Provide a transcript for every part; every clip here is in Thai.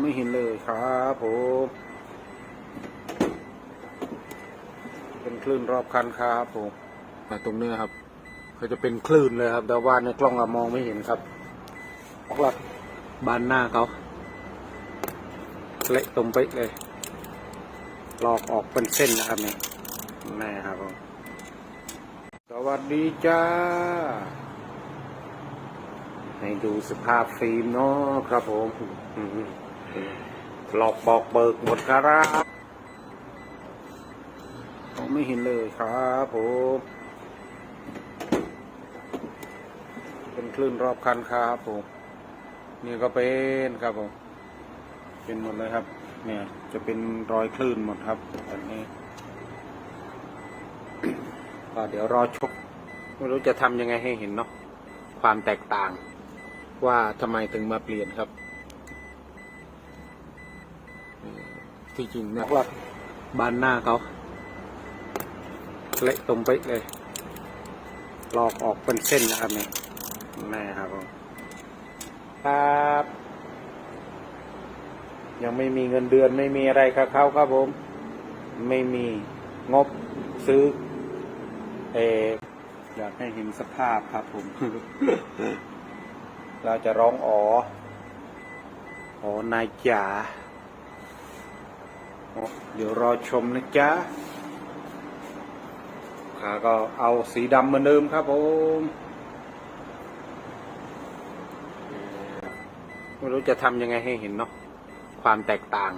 ไม่เห็นเลยครับผม เป็นคลื่นรอบคันครับผมแต่ตรงเนี้ครับเขาจะเป็นคลื่นเลยครับ แต่ว่าในกล้องเรามองไม่เห็นครับออกหลักบานหน้าเขาเละตรงไปเลยลอกออกเป็นเส้นนะครับนี่แน่ครับผมสวัสดีจ้า ให้ดูสภาพฟิล์มเนาะครับผมอืม หลอกบอกเบิกหมดครับผมไม่เห็นเลยครับผมเป็นคลื่นรอบคันครับผมนี่ก็เป็นครับผมเป็นหมดเลยครับ เนี่ย จะเป็นรอยคลื่นหมดครับอันนี้ก็เดี๋ยวรอชกไม่รู้จะทำยังไงให้เห็นเนาะความแตกต่าง ว่าทำไมถึงมาเปลี่ยนครับ ที่จริงเนะว่าบานหน้าเขาเละตรงไปเลยลอกออกเป็นเส้นนะครับนี่แน่ครับผมครับยังไม่มีเงินเดือนไม่มีอะไรครับเขาครับผม ไม่มีงบซื้อเอออยากให้เห็นสภาพครับผม เราจะร้องอ๋ออ๋อนายจ๋า เดี๋ยวรอชมนะจ๊ะขาก็เอาสีดำเหมือนเดิมครับผมไม่รู้จะทำยังไงให้เห็นเนาะความแตกต่าง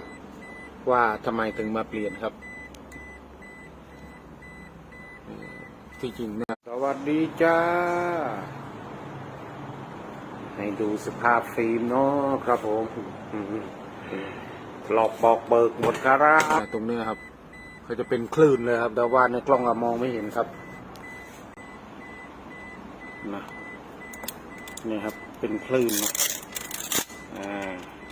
ว่าทำไมถึงมาเปลี่ยนครับที่จริงนะสวัสดีจ้า ให้ดูสภาพฟิล์มเนาะครับผม หลอกบอกเบิกหมดครับตรงเนี้ครับเขาจะเป็นคลื่นเลยครับ แต่ว่าในกล้องเรามองไม่เห็นครับนะนี่ครับเป็นคลื่นนะ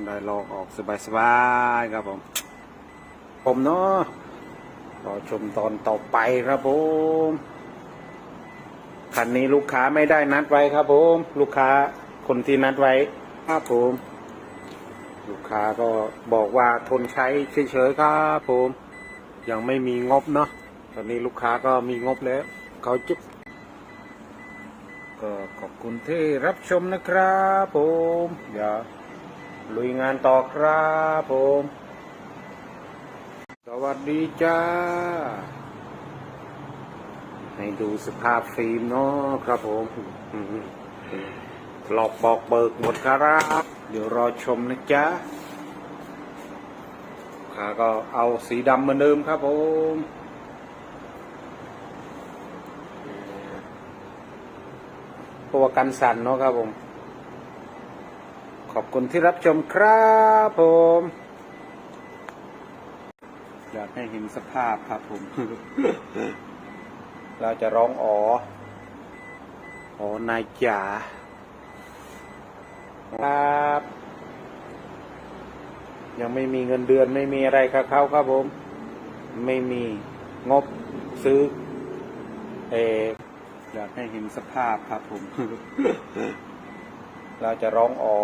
ได้ลองออกสบายๆครับผม ผมเนาะรอชมตอนต่อไปครับผมคันนี้ลูกค้าไม่ได้นัดไว้ครับผม ลูกค้าคนที่นัดไว้ครับผม ลูกค้าก็บอกว่าทนใช้เฉยๆครับผม ยังไม่มีงบเนาะตอนนี้ลูกค้าก็มีงบแล้วเขาจุ๊บก็ขอบคุณที่รับชมนะครับผมเดี๋ยวลุยงานต่อครับผม สวัสดีจ้า ให้ดูสภาพฟิล์มเนาะครับผมอืม หลอกบอกเบิกหมดครับ เดี๋ยวรอชมนะจ๊ะขาก็เอาสีดำเหมือนเดิมครับผมตัวกันสั่นเนาะครับผม ขอบคุณที่รับชมครับผม อยากให้เห็นสภาพครับผม เราจะร้องอ๋อ อ๋อนายจ๋า ครับ ยังไม่มีเงินเดือนไม่มีอะไรครับเขาครับผม ไม่มีงบซื้อเอออยากให้เห็นสภาพครับผม เราจะร้องอ๋อ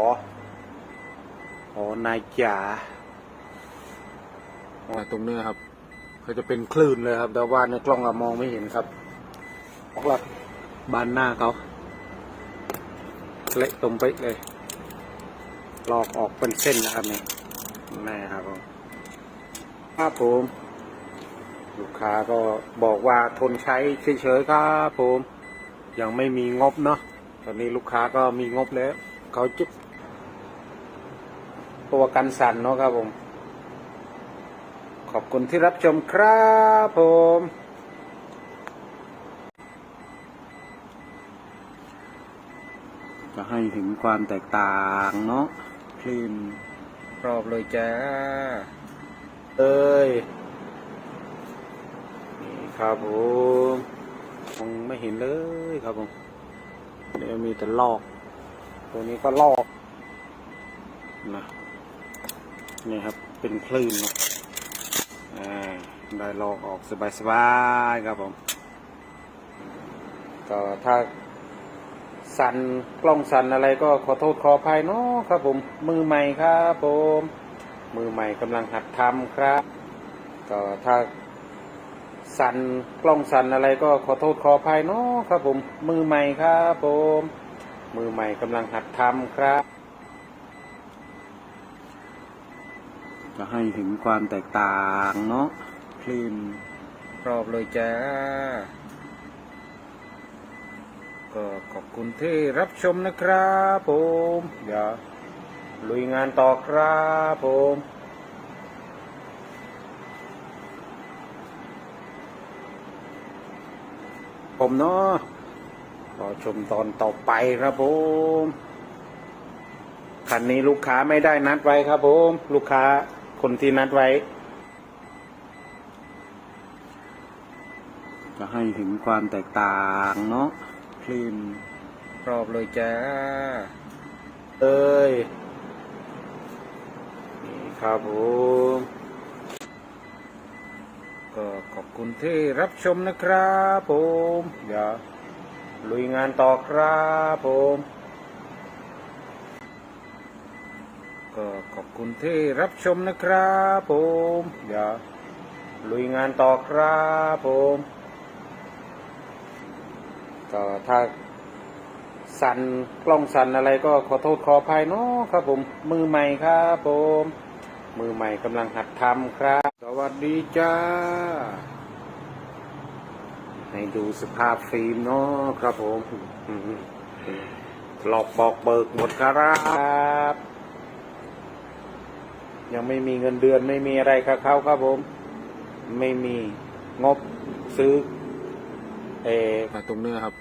อ๋อนายจ๋าตรงเนี้ครับเขาจะเป็นคลื่นเลยครับ แต่ว่าในกล้องเรามองไม่เห็นครับออกหลักบานหน้าเขาเละตรงไปเลย ลอกออกเป็นเส้นนะครับนี่แน่ครับผมครับผม ลูกค้าก็บอกว่าทนใช้เฉยๆครับผม ยังไม่มีงบเนาะตอนนี้ลูกค้าก็มีงบแล้วเขาจุ๊บตัวกันสั่นเนาะครับผม ขอบคุณที่รับชมครับผมจะให้ถึงความแตกต่างเนาะ คลื่นรอบเลยจ้า เอ้ย นี่ครับผมมองไม่เห็นเลยครับผมเดี๋ยวมีแต่ลอก ตัวนี้ก็ลอกนะนี่ครับเป็นคลื่นอ่าได้ลองออกสบายๆครับผมก็ถ้า สั่นกล้องสั่นอะไรก็ขอโทษขออภัยเนาะครับผมมือใหม่ครับผม มือใหม่กำลังหัดทำครับ ก็ถ้าสั่นกล้องสั่นอะไรก็ขอโทษขออภัยเนาะครับผมมือใหม่ครับผม มือใหม่กำลังหัดทำครับ จะให้ถึงความแตกต่างเนาะคลื่นรอบเลยจ้า ก็ขอบคุณที่รับชมนะครับผมเดี๋ยวลุยงานต่อครับผมผมเนาะรอชมตอนต่อไปครับผม คันนี้ลูกค้าไม่ได้นัดไว้ครับผม ลูกค้าคนที่นัดไว้ จะให้ถึงความแตกต่างเนาะ คลื่นรอบเลยจ้า เอ้ย นี่ครับผมก็ขอบคุณที่รับชมนะครับผมเดี๋ยวลุยงานต่อครับผม ก็ขอบคุณที่รับชมนะครับผมเดี๋ยวลุยงานต่อครับผม ก็ถ้าสั่นกล้องสั่นอะไรก็ขอโทษขออภัยเนาะครับผมมือใหม่ครับผม มือใหม่กำลังหัดทำครับ สวัสดีจ้า ให้ดูสภาพฟิล์มเนาะครับผมหลอกบอกเบิกหมดครับ ยังไม่มีเงินเดือนไม่มีอะไรกับเขาครับผม ไม่มีงบซื้อ เออตรงเนื้อครับ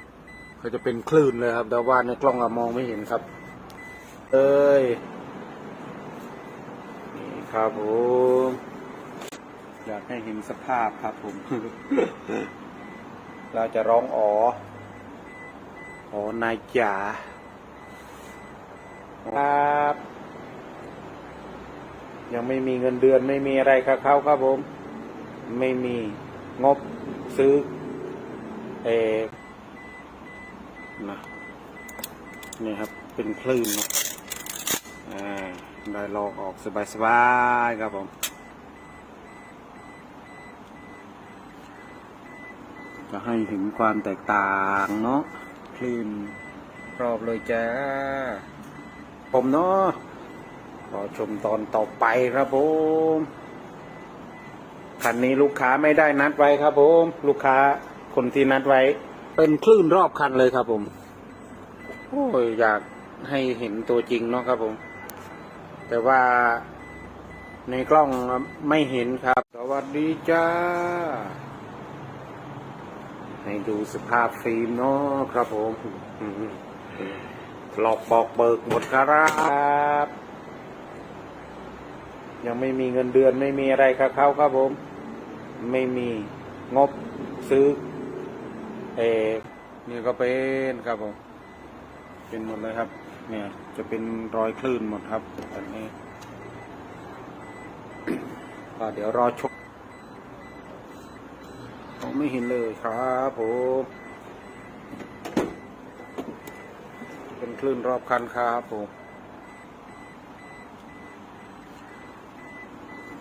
เขาจะเป็นคลื่นเลยครับ แต่ว่าในกล้องอะมองไม่เห็นครับ เอ้ยนี่ครับผมอยากให้เห็นสภาพครับผม เราจะร้องอ๋ออ๋อนายจ๋าครับ ยังไม่มีเงินเดือนไม่มีอะไรกับเขาครับผม ไม่มีงบซื้อ เออนะนี่ครับเป็นคลื่นนะอ่าได้ลอกออกสบายๆครับผมจะให้ถึงความแตกต่างเนาะคลื่นรอบเลยจ้า ผมเนาะรอชมตอนต่อไปครับผมคันนี้ลูกค้าไม่ได้นัดไว้ครับผม ลูกค้า คนที่นัดไว้ เป็นคลื่นรอบคันเลยครับผมโอ้ยอยากให้เห็นตัวจริงเนาะครับผม แต่ว่าในกล้องไม่เห็นครับ สวัสดีจ้า ให้ดูสภาพฟิล์มเนาะครับผมหลอกบอกเบิกหมดครับยังไม่มีเงินเดือนไม่มีอะไรกับเขาครับผม ไม่มีงบซื้อ เออนี่ก็เป็นครับผมเป็นหมดเลยครับ เนี่ย จะเป็นรอยคลื่นหมดครับอันนี้ก็เดี๋ยวรอชมผมไม่เห็นเลยครับผมเป็นคลื่นรอบคันครับผม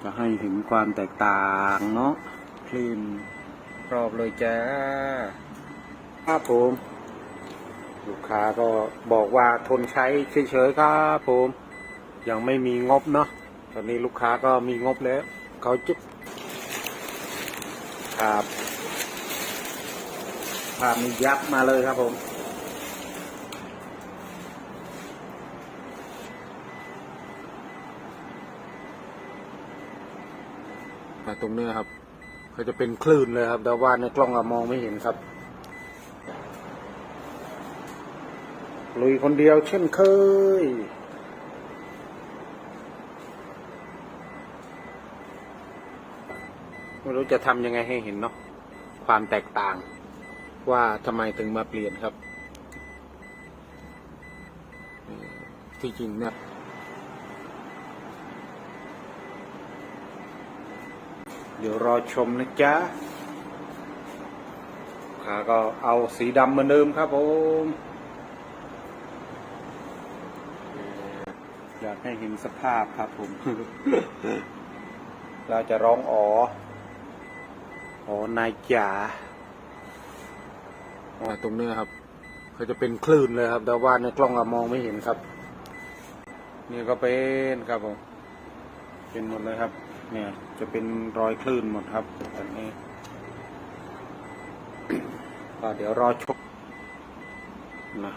จะให้ถึงความแตกต่างเนาะคลื่นรอบเลยจ้า ครับผม ลูกค้าก็บอกว่าทนใช้เฉยๆครับผม ยังไม่มีงบเนาะตอนนี้ลูกค้าก็มีงบแล้วเขาจุบครับภาพนี้ยับมาเลยครับผมตรงเนี้ยครับเขาจะเป็นคลื่นเลยครับ แต่ว่าในกล้องอะมองไม่เห็นครับ ลุยคนเดียวเช่นเคย ไม่รู้จะทำยังไงให้เห็นเนาะความแตกต่าง ว่าทำไมถึงมาเปลี่ยนครับ ที่จริงเนี่ยเดี๋ยวรอชมนะจ๊ะขาก็เอาสีดำเหมือนเดิมครับผม อยาก ให้เห็นสภาพครับผม เราจะร้องอ๋ออ๋อนายจ๋าอ๋อตรงเนี้ยครับเขาจะเป็นคลื่นเลยครับ แต่ว่าในกล้องอะมองไม่เห็นครับ นี่ก็เป็นครับผมเป็นหมดเลยครับ เนี่ย จะเป็นรอยคลื่นหมดครับอันนี้ก็เดี๋ยวรอชมนะ